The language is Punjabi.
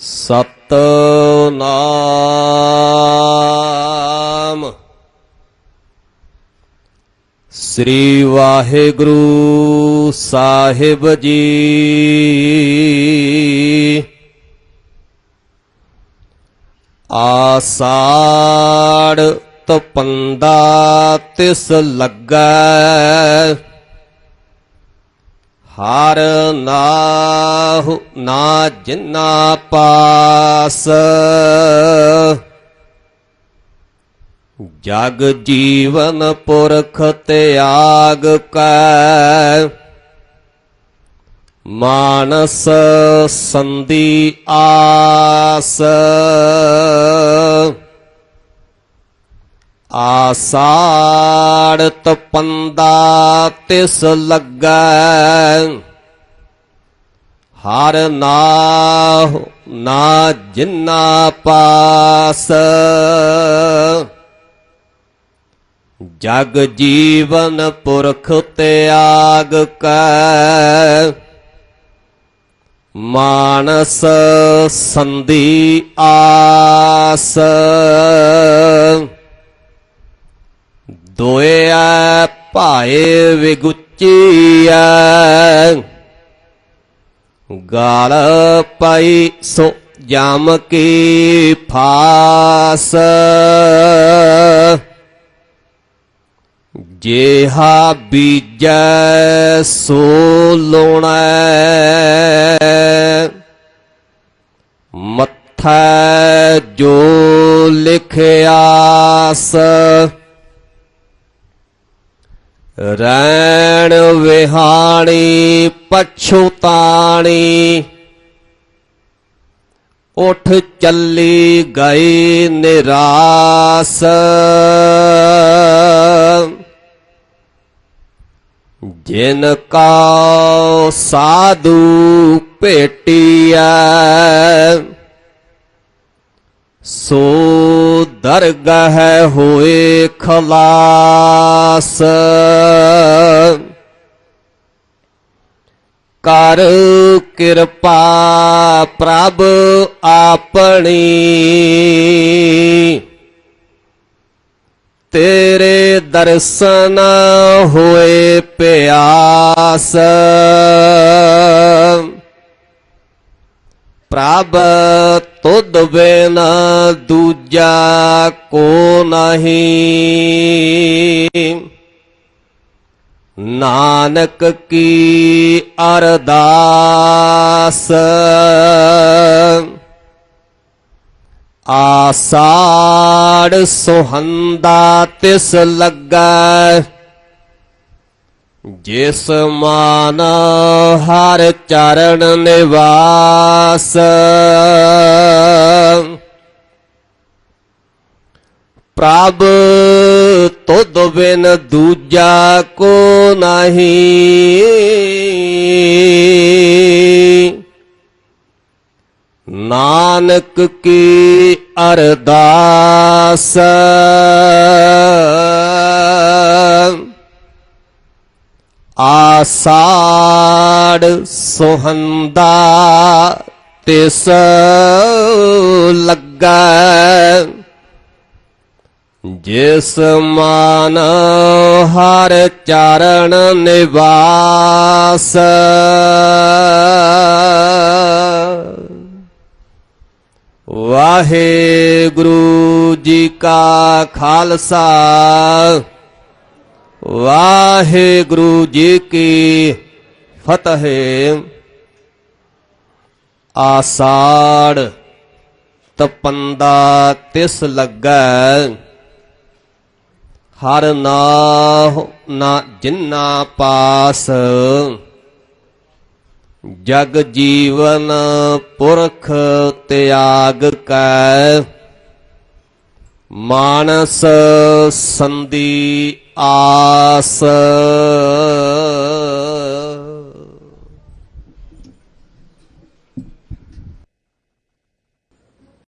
ਸਤਨਾਮ। ਸ੍ਰੀ ਵਾਹਿਗੁਰੂ ਸਾਹਿਬ ਜੀ। ਆਸਾੜ ਤਪੰਦਾ ਤਿਸ ਲੱਗੈ। ਹਰ ਨਾਹੁ ਨਾ ਜਿਨਾ ਪਾਸ। ਜਗ ਜੀਵਨ ਪੁਰਖ ਤਿਆਗ ਕੈ। ਮਾਨਸ ਸੰਦੀ ਆਸ। ਆਸਾੜ ਤਪੰਦਾ ਤਿਸ ਲੱਗੈ। ਹਰ ਨਾਹੁ ਨਾ ਜਿੰਨਾ ਪਾਸ। ਜਗ ਜੀਵਨ ਪੁਰਖ ਤਿਆਗ ਕੈ। ਮਾਨਸ ਸੰਦੀ ਆਸ। ਦੋਇਐ ਭਾਏ ਵਿਗੁਚੀਐ ਗਾਲ ਪਈ ਸੋ ਜਮ ਕੀ ਫਾਸ। ਜੇਹਾ ਬੀਜੈ ਸੋ ਲੋਣੈ। ਮੱਥੈ ਜੋ ਲਿਖਿਆਸ। ਰੈਣ ਵਿਹਾਣੀ ਪਛੁਤਾਣੀ ਉਠ ਚੱਲੀ ਗਈ ਨਿਰਾਸ। ਜਿਨ ਕਾ ਸਾਧੂ ਭੇਟੀਐ ਸੋ ਦਰਗਹ ਹੋਏ ਖਲਾਸ। ਕਰ ਕਿਰਪਾ ਪ੍ਰਭ ਆਪਣੀ। ਤੇਰੇ ਦਰਸ਼ਨ ਹੋਏ ਪਿਆਸ। ਪ੍ਰਭ ਤੁਧ ਬਿਨ ਦੂਜਾ ਕੋ ਨਹੀਂ। ਨਾਨਕ ਕੀ ਅਰਦਾਸ। ਆਸਾੜ ਸੁਹੰਦਾ ਤਿਸ ਲੱਗਾ। ਜਿਸ ਮਾਨ ਹਰ ਚਰਨ ਨਿਵਾਸ। ਪ੍ਰਭ ਤੁਧ ਬਿਨ ਦੂਜਾ ਕੋ ਨਹੀਂ। ਨਾਨਕ ਕੀ ਅਰਦਾਸ। ਆਸਾੜ ਸੋਹੰਦਾ ਤਿਸ ਲੱਗਾ। ਜਿਸ ਮਾਨ ਹਰ ਚਰਨ ਨਿਵਾਸ। ਵਾਹਿਗੁਰੂ ਜੀ ਕਾ ਖਾਲਸਾ। ਵਾਹਿਗੁਰੂ ਜੀ ਕੀ ਫਤਿਹ। ਆਸਾੜ ਤਪੰਦਾ ਤਿਸ ਲੱਗੈ। ਹਰ ਨਾਹ ਨਾ ਜਿੰਨਾ ਪਾਸ। ਜਗ ਜੀਵਨ ਪੁਰਖ ਤਿਆਗ ਕੈ। ਮਾਨਸ ਸੰਦੀ ਆਸ।